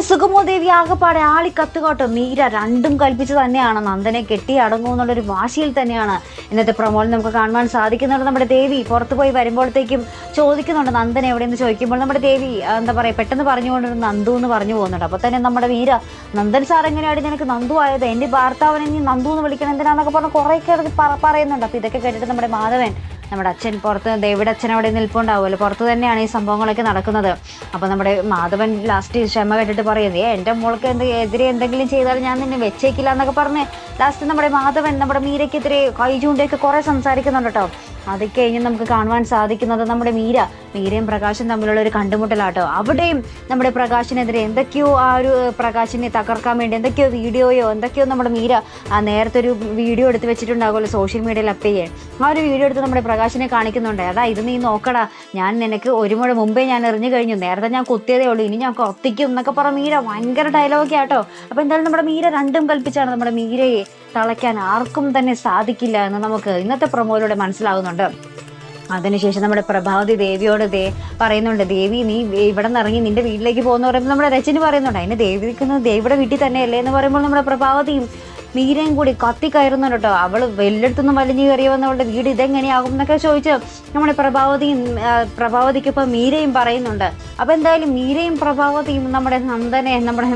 സുഗമോ ദേവി ആകെപ്പാടെ ആളി കത്തുകോട്ടോ മീര രണ്ടും കൽപ്പിച്ച് തന്നെയാണ്. നന്ദനെ കെട്ടി അടങ്ങും എന്നുള്ളൊരു വാശിയിൽ തന്നെയാണ്. ഇന്നത്തെ പ്രമോളിൽ നമുക്ക് കാണുവാൻ സാധിക്കുന്നുണ്ട്. നമ്മുടെ ദേവി പുറത്തു പോയി വരുമ്പോഴത്തേക്കും ചോദിക്കുന്നുണ്ട് നന്ദൻ എവിടെയെന്ന് ചോദിക്കുമ്പോൾ നമ്മുടെ ദേവി എന്താ പറയുക പെട്ടെന്ന് പറഞ്ഞുകൊണ്ട് നന്ദു എന്ന് പറഞ്ഞു പോകുന്നുണ്ട്. അപ്പോൾ തന്നെ നമ്മുടെ മീര നന്ദൻ സാർ എങ്ങനെയാണ് നിനക്ക് നന്ദു ആയത്? എന്റെ ഭർത്താവിനെ നീ നന്ദു എന്ന് വിളിക്കണം എന്തിനാന്നൊക്കെ പറഞ്ഞ് കുറേ പറ- പറയുന്നുണ്ട്. അപ്പോൾ ഇതൊക്കെ കേട്ടിട്ട് നമ്മുടെ മാധവൻ നമ്മുടെ അച്ഛൻ പുറത്ത് ദേവിയുടെ അച്ഛൻ അവിടെ നിൽപ്പുണ്ടാവുമല്ലോ. പുറത്ത് തന്നെയാണ് ഈ സംഭവങ്ങളൊക്കെ നടക്കുന്നത്. അപ്പോൾ നമ്മുടെ മാധവൻ ലാസ്റ്റ് ക്ഷമ കേട്ടിട്ട് പറയുന്നത് ഏ എന്റെ മോൾക്ക് എന്ത് എതിരെ എന്തെങ്കിലും ചെയ്താൽ ഞാൻ നിന്നെ വെച്ചേക്കില്ല എന്നൊക്കെ പറഞ്ഞ് ലാസ്റ്റ് നമ്മുടെ മാധവൻ നമ്മുടെ മീരയ്ക്കെതിരെ കൈ ചൂണ്ടിയൊക്കെ കുറേ സംസാരിക്കുന്നുണ്ട് കേട്ടോ. അത് കഴിഞ്ഞ് നമുക്ക് കാണുവാൻ സാധിക്കുന്നത് നമ്മുടെ മീര. മീരയും പ്രകാശും തമ്മിലുള്ള ഒരു കണ്ടുമുട്ടലാട്ടോ. അവിടെയും നമ്മുടെ പ്രകാശിനെതിരെ എന്തൊക്കെയോ ആ ഒരു പ്രകാശിനെ തകർക്കാൻ വേണ്ടി എന്തൊക്കെയോ വീഡിയോയോ എന്തൊക്കെയോ നമ്മുടെ മീര ആ നേരത്തെ ഒരു വീഡിയോ എടുത്ത് വെച്ചിട്ടുണ്ടാകുമല്ലോ സോഷ്യൽ മീഡിയയിൽ അപ്പ് ചെയ്യാൻ. ആ ഒരു വീഡിയോ എടുത്ത് നമ്മുടെ പ്രകാശിനെ കാണിക്കുന്നുണ്ട്. അതാ ഇത് നീ നോക്കടാ. ഞാൻ നിനക്ക് ഒരു മുഴ മുമ്പേ ഞാൻ എറിഞ്ഞു കഴിഞ്ഞു. നേരത്തെ ഞാൻ കുത്തിയതേ ഉള്ളൂ. ഇനി ഞാൻ കൊത്തിക്കും എന്നൊക്കെ പറഞ്ഞ മീര. ഭയങ്കര ഡയലോഗ് ആട്ടോ. അപ്പോൾ എന്തായാലും നമ്മുടെ മീര രണ്ടും കൽപ്പിച്ചാണ് നമ്മുടെ മീരയെ തളയ്ക്കാൻ ആർക്കും തന്നെ സാധിക്കില്ല എന്ന് നമുക്ക് ഇന്നത്തെ പ്രൊമോയിലൂടെ മനസ്സിലാകുന്നുണ്ട് അതിനുശേഷം നമ്മുടെ പ്രഭാവതി ദേവിയോട് ദേ പറയുന്നുണ്ട് ദേവി നീ ഇവിടെ നിന്ന് ഇറങ്ങി നിന്റെ വീട്ടിലേക്ക് പോകുന്ന പറയുമ്പോൾ നമ്മുടെ രചന പറയുന്നുണ്ട് അതിന് ദേവി നിൽക്കുന്നത് ദേവിയുടെ വീട്ടിൽ തന്നെയല്ലേ എന്ന് പറയുമ്പോൾ നമ്മുടെ പ്രഭാവതിയും മീരയും കൂടി കത്തി കയറുന്നുണ്ട് കേട്ടോ. അവൾ വെല്ലെടുത്തൊന്നും വലിഞ്ഞു കയറി വന്നവളുടെ വീട് ഇതെങ്ങനെയാകും എന്നൊക്കെ ചോദിച്ച് നമ്മുടെ പ്രഭാവതിയും പ്രഭാവതിക്കിപ്പോൾ പ്രഭാവതിക്കൊപ്പം മീരയും പറയുന്നുണ്ട്. അപ്പോൾ എന്തായാലും മീരയും പ്രഭാവതിയും നമ്മുടെ നന്ദനെ നമ്മുടെ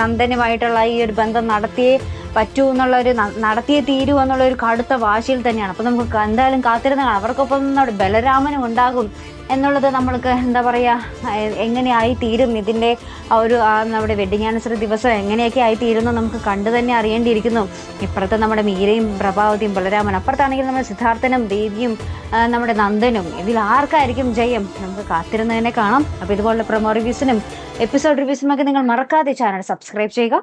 നന്ദനുമായിട്ടുള്ള ഈ ഒരു ബന്ധം നടത്തിയേ പറ്റൂ എന്നുള്ള ഒരു ന- നടത്തിയേ തീരൂ എന്നുള്ള ഒരു കടുത്ത വാശിയിൽ തന്നെയാണ്. അപ്പോൾ നമുക്ക് എന്തായാലും കാത്തിരുന്ന കാണാം അവർക്കൊപ്പം നമ്മുടെ ബലരാമനും ഉണ്ടാകും എന്നുള്ളത് നമ്മൾക്ക് എന്താ പറയുക എങ്ങനെയായി തീരും? ഇതിന്റെ ആ ഒരു നമ്മുടെ വെഡിങ് ആനിവേഴ്സറി ദിവസം എങ്ങനെയൊക്കെ ആയി തീരുന്നു നമുക്ക് കണ്ടു തന്നെ അറിയേണ്ടിയിരിക്കുന്നു. ഇപ്പുറത്തെ നമ്മുടെ മീരയും പ്രഭാവതിയും ബലരാമൻ അപ്പുറത്താണെങ്കിൽ നമ്മുടെ സിദ്ധാർത്ഥനും ദേവിയും നമ്മുടെ നന്ദനും. ഇതിൽ ആർക്കായിരിക്കും ജയം? നമുക്ക് കാത്തിരുന്നതിനെ കാണാം. അപ്പോൾ ഇതുപോലുള്ള പ്രൊമോ റിവ്യൂസിനും എപ്പിസോഡ് റിവ്യൂസിനും ഒക്കെ നിങ്ങൾ മറക്കാതെ ചാനൽ സബ്സ്ക്രൈബ് ചെയ്യുക.